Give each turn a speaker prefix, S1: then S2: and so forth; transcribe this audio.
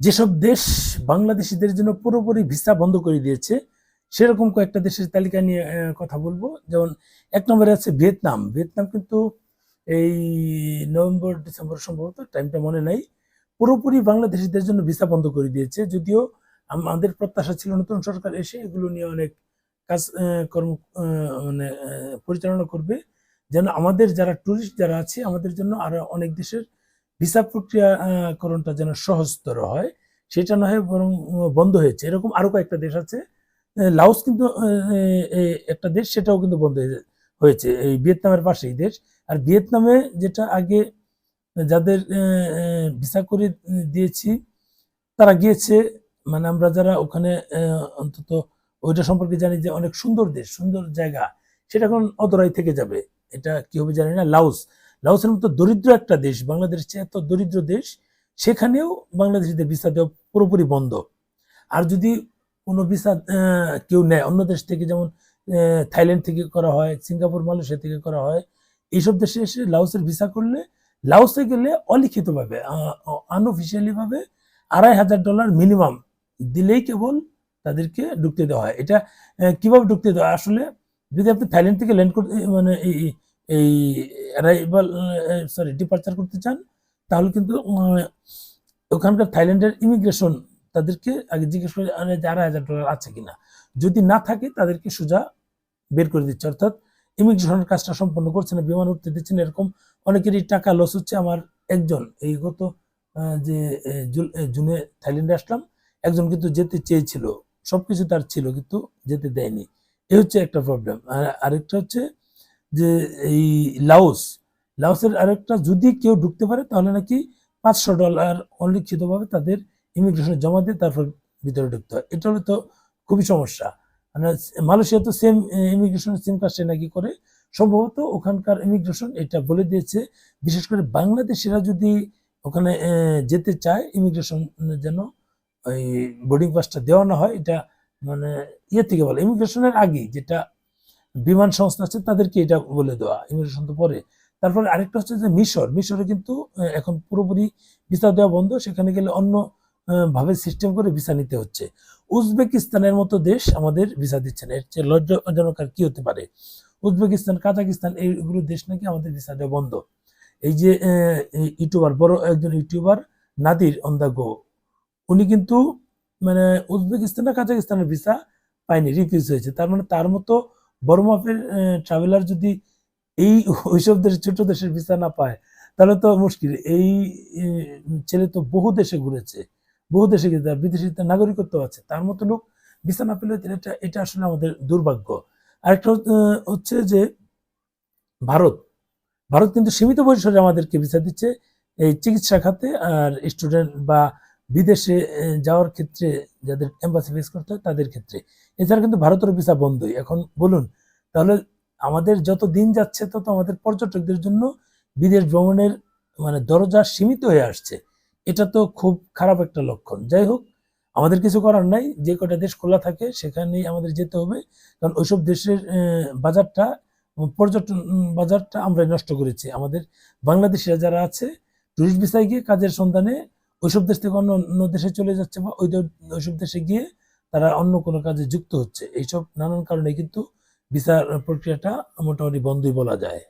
S1: যেসব দেশ বাংলাদেশিদের জন্য পুরোপুরি ভিসা বন্ধ করে দিয়েছে, সেরকম কয়েকটা দেশের তালিকা নিয়ে কথা বলব। যেমন এক নম্বরে আছে ভিয়েতনাম। ভিয়েতনাম কিন্তু এই নভেম্বর, ডিসেম্বর সম্ভবত, টাইমটা মনে নাই, পুরোপুরি বাংলাদেশিদের জন্য ভিসা বন্ধ করে দিয়েছে। যদিও আমাদের প্রত্যাশা ছিল নতুন সরকার এসে এগুলো নিয়ে অনেক কাজ কর্ম মানে পরিচালনা করবে। যেন আমাদের যারা টুরিস্ট যারা আছে, আমাদের জন্য আরও অনেক দেশের ভিসা প্রক্রিয়াকরণটা যেন সহজতর হয়, সেটা নয় বরং বন্ধ হয়েছে। এরকম আরও কয়েকটা দেশ আছে লাউস কিন্তু একটা দেশ, সেটাও কিন্তু বন্ধ হয়ে- হয়েছে, এই ভিয়েতনামের পাশেই দেশ। আর ভিয়েতনামে যেটা আগে যাদের ভিসা করে দিয়েছি, তারা গিয়েছে মানে আমরা যারা ওখানে অন্তত ওইটা সম্পর্কে জানি যে অনেক সুন্দর দেশ, সুন্দর জায়গা, সেটা এখন অদরাই থেকে যাবে। এটা কি হবে জানি না, লাওস। লাওসের মতো দরিদ্র একটা দেশ বাংলাদেশ এত দরিদ্র দেশ, সেখানেও বাংলাদেশিদের ভিসা দেওয়া পুরোপুরি বন্ধ আর যদি কোনো ভিসা কেউ নেয়, অন্য দেশ থেকে যেমন থাইল্যান্ড থেকে করা হয়, সিঙ্গাপুর, মালয়েশিয়া থেকে করা হয়, এইসব দেশে এসে লাওসের ভিসা করলে লাওসে গেলে অলিখিতভাবে আনঅফিসিয়ালি ভাবে আড়াই হাজার ডলার মিনিমাম দিলেই কেবল তাদেরকে ঢুকতে দেওয়া হয় এটা কীভাবে ঢুকতে দেওয়া? আসলে যদি আপনি থাইল্যান্ড থেকে ল্যান্ড করতে মানে এই অ্যারাইভাল সরি ডিপার্চার করতে চান, তাহলে কিন্তু ওখানকার থাইল্যান্ডের ইমিগ্রেশন তাদেরকে আগে জিজ্ঞেস করে আনে যে আড়াই হাজার ডলার আছে কিনা? যদি না থাকে, তাদেরকে সোজা বের করে দিচ্ছে। অর্থাৎ ইমিগ্রেশনের কাজটা সম্পন্ন করছে না বিমান উঠতে দিচ্ছে না এরকম অনেকেরই টাকা লস হচ্ছে। আমার একজন, এই গত যে জুনে থাইল্যান্ডে আসলাম, একজন কিন্তু যেতে চেয়েছিল। সবকিছু তার ছিল, কিন্তু যেতে দেয়নি। এ হচ্ছে একটা প্রবলেম আর আরেকটা হচ্ছে যে এই লাওস, লাওসের আরেকটা যদি কেউ ঢুকতে পারে, তাহলে নাকি পাঁচশো ডলার অলিখিতভাবে তাদের ইমিগ্রেশনে জমা দিয়ে তারপর ভিতরে ঢুকতে হয়। এটা হলে তো খুবই সমস্যা। মানে মালয়েশিয়া তো সেম ইমিগ্রেশন সেম কাজটা নাকি করে। সম্ভবত ওখানকার ইমিগ্রেশন এটা বলে দিয়েছে, বিশেষ করে বাংলাদেশিরা যদি ওখানে যেতে চায় ইমিগ্রেশন যেন ওই বোর্ডিং পাসটা দেওয়া না হয়, এটা মানে ইয়ে থেকে বলে। ইমিগ্রেশনের আগে যেটা বিমান সংস্থা আছে, তাদেরকে এটা বলে দেওয়া, ইমিগ্রেশন তো পরে। তারপরে আরেকটা হচ্ছে যে মিশর, মিশরে কিন্তু এখন পুরোপুরি ভিসা দেওয়া বন্ধ, সেখানে গেলে অন্য ভাবে সিস্টেম করে ভিসা নিতে হচ্ছে। উজবেকিস্তানের মতো দেশ আমাদের ভিসা দিচ্ছে না, এর চেয়ে লজ্জাজনক আর কি হতে পারে? উজবেকিস্তান, কাজাকিস্তান, এইগুলো দেশ নাকি আমাদের ভিসা দেওয়া বন্ধ। এই যে ইউটিউবার, বড় একজন YouTuber, Nadir on the go, উনি কিন্তু মানে উজবেকিস্তান কাজাকিস্তানের ভিসা পায়নি রিফিউজ হয়েছে। তার মানে তার মতো বড় মাপের ট্রাভেলার যদি এই ওইসব দেশের ছোট দেশের ভিসা না পায়, তাহলে তো মুশকিল। এই ছেলে তো বহু দেশে ঘুরেছে, বহু দেশে গেছে, তার বিদেশি নাগরিকত্ব আছে, তার মতো লোক ভিসা না পেলে এটা এটা আসলে আমাদের দুর্ভাগ্য। আরেকটা হচ্ছে যে ভারত ভারত কিন্তু সীমিত পরিসরে আমাদেরকে ভিসা দিচ্ছে, এই চিকিৎসা খাতে আর স্টুডেন্ট বা বিদেশে যাওয়ার ক্ষেত্রে যাদের এম্বাসি ফেস করতে হয় তাদের ক্ষেত্রে। এছাড়া কিন্তু ভারতের ভিসা বন্ধই। এখন বলুন, তাহলে আমাদের যত দিন যাচ্ছে তত আমাদের পর্যটকদের জন্য বিদেশ ভ্রমণের মানে দরজা সীমিত হয়ে আসছে। এটা তো খুব খারাপ একটা লক্ষণ। যাই হোক, আমাদের কিছু করার নাই। যে কটা দেশ খোলা থাকে সেখানেই আমাদের যেতে হবে। কারণ ওইসব দেশের বাজারটা, পর্যটন বাজারটা আমরা নষ্ট করেছি। আমাদের বাংলাদেশিরা যারা আছে টুরিস্ট ভিসায় গিয়ে কাজের সন্ধানে ওইসব দেশ থেকে অন্য অন্য দেশে চলে যাচ্ছে বা ওই ওইসব দেশে গিয়ে তারা অন্য কোনো কাজে যুক্ত হচ্ছে। এইসব নানান কারণে কিন্তু বিচার প্রক্রিয়াটা মোটামুটি বন্ধই বলা যায়।